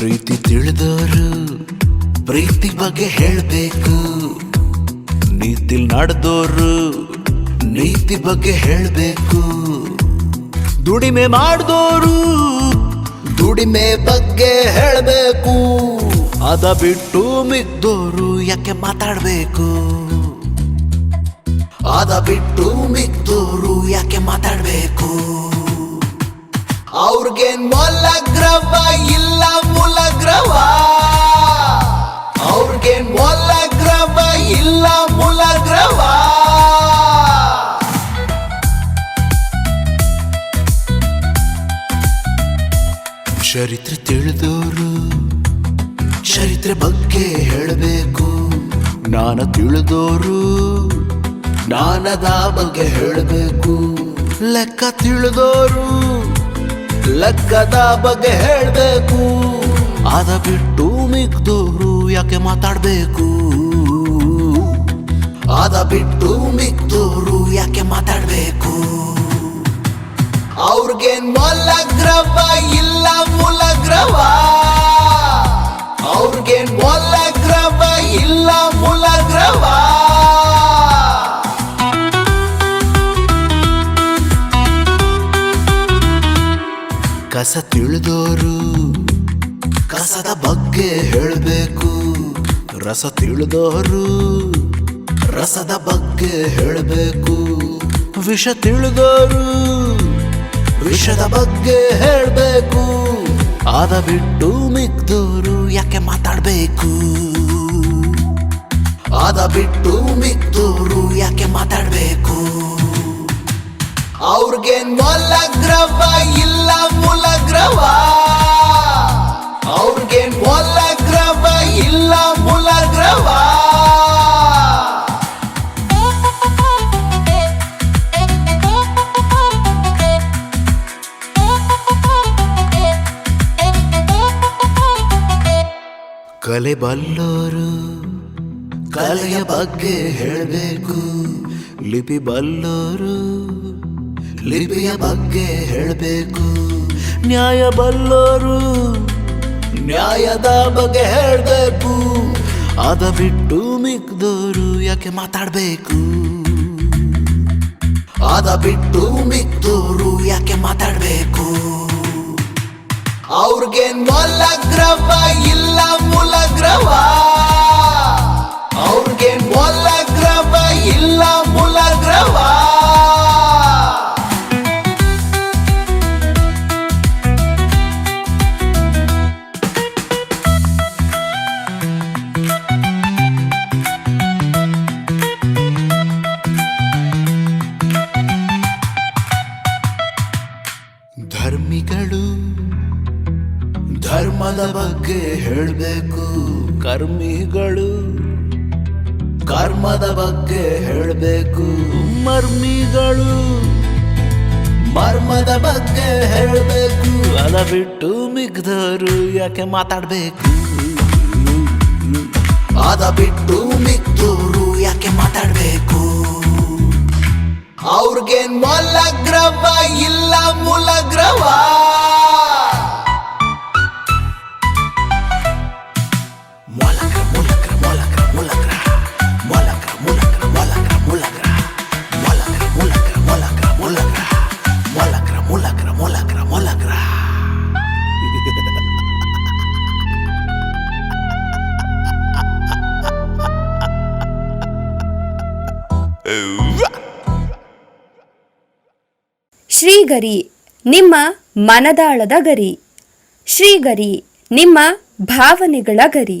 ಪ್ರೀತಿ ತಿಳಿದವರು ಪ್ರೀತಿ ಬಗ್ಗೆ ಹೇಳ್ಬೇಕು. ನೀತಿಲ್ ನಡೆದೋರು ನೀತಿ ಬಗ್ಗೆ ಹೇಳ್ಬೇಕು. ದುಡಿಮೆ ಮಾಡಿದೋರು ದುಡಿಮೆ ಬಗ್ಗೆ ಹೇಳ್ಬೇಕು. ಅದ ಬಿಟ್ಟು ಮಿಗ್ದೋರು ಯಾಕೆ ಮಾತಾಡ್ಬೇಕು? ಅದ ಬಿಟ್ಟು ಮಿಗ್ದೋರು ಯಾಕೆ ಮಾತಾಡ್ಬೇಕು? ಅವ್ರಿಗೇನ್ ಚರಿತ್ರೆ ತಿಳಿದೋರು ಚರಿತ್ರೆ ಬಗ್ಗೆ ಹೇಳಬೇಕು. ನಾನು ತಿಳಿದೋರು ನಾನದ ಬಗ್ಗೆ ಹೇಳಬೇಕು. ಲೆಕ್ಕ ತಿಳಿದೋರು, ಲೆಕ್ಕದ ಬಗ್ಗೆ ಹೇಳಬೇಕು. ಅದ ಬಿಟ್ಟು ಮಿಗ್ದೋರು ಯಾಕೆ ಮಾತಾಡಬೇಕು? ಅದ ಬಿಟ್ಟು ಮಿಗ್ದೋರು ಯಾಕೆ ಮಾತಾಡಬೇಕು? ಅವ್ರಿಗೇನ್ ಮೊಲಗ್ರವ ಇಲ್ಲ. ಮೊಲಗ್ರವ ಇಲ್ಲ ಕಸ ತಿಳಿದೋರು ಕಸದ ಬಗ್ಗೆ ಹೇಳಬೇಕು. ರಸ ತಿಳಿದೋರು ರಸದ ಬಗ್ಗೆ ಹೇಳಬೇಕು. ವಿಷ ತಿಳಿದೋರು ವಿಷದ ಬಗ್ಗೆ ಹೇಳಬೇಕು. ಅದ ಬಿಟ್ಟು ಮಿಗ್ದೋರು ಯಾಕೆ ಮಾತಾಡ್ಬೇಕು? ಅದ ಬಿಟ್ಟು ಮಿಗ್ದೋರು ಯಾಕೆ ಮಾತಾಡಬೇಕು? ಅವ್ರಿಗೇನ್ ಮೊಲಗ್ರವ ಇಲ್ಲ ಮೂಲಗ್ರವ ಕಲೆ ಬಲ್ಲೋರು, ಕಲೆಯ ಬಗ್ಗೆ ಹೇಳಬೇಕು. ಲಿಪಿ ಬಲ್ಲೋರು, ಲಿಪಿಯ ಬಗ್ಗೆ ಹೇಳಬೇಕು. ನ್ಯಾಯ ಬಲ್ಲೋರು, ನ್ಯಾಯದ ಬಗ್ಗೆ ಹೇಳಬೇಕು. ಅದ ಬಿಟ್ಟು ಮಿಕ್ದೋರು ಯಾಕೆ ಮಾತಾಡಬೇಕು? ಅದ ಬಿಟ್ಟು ಮಿಕ್ದೋರು ಯಾಕೆ ಮಾತಾಡಬೇಕು? ಅವ್ರಿಗೇನ್ ಮೊಲಗ್ರವ ಇಲ್ಲ ಮೂಲಗ್ರವ ಅವ್ರಿಗೆ ಮೊಲಗ್ರವ ಇಲ್ಲ ಮೂಲಗ್ರವ ಧರ್ಮಿಗಳು ಧರ್ಮದ ಬಗ್ಗೆ ಹೇಳಬೇಕು. ಕರ್ಮಿಗಳು ಕರ್ಮದ ಬಗ್ಗೆ ಹೇಳಬೇಕು. ಮರ್ಮಿಗಳು ಮರ್ಮದ ಬಗ್ಗೆ ಹೇಳಬೇಕು. ಅದ ಬಿಟ್ಟು ಮಿಗ್ದರು ಯಾಕೆ ಮಾತಾಡಬೇಕು? ಅದ ಬಿಟ್ಟು ಮಿಗ್ದೋರು ಯಾಕೆ ಮಾತಾಡಬೇಕು? ಅವ್ರಿಗೇನ್ ಮೊಲಗ್ರವ ಇಲ್ಲ ಮೂಲಗ್ರವ? ಶ್ರೀಗರಿ ನಿಮ್ಮ ಮನದಾಳದ ಗರಿ ಶ್ರೀಗರಿ ನಿಮ್ಮ ಭಾವನೆಗಳ ಗರಿ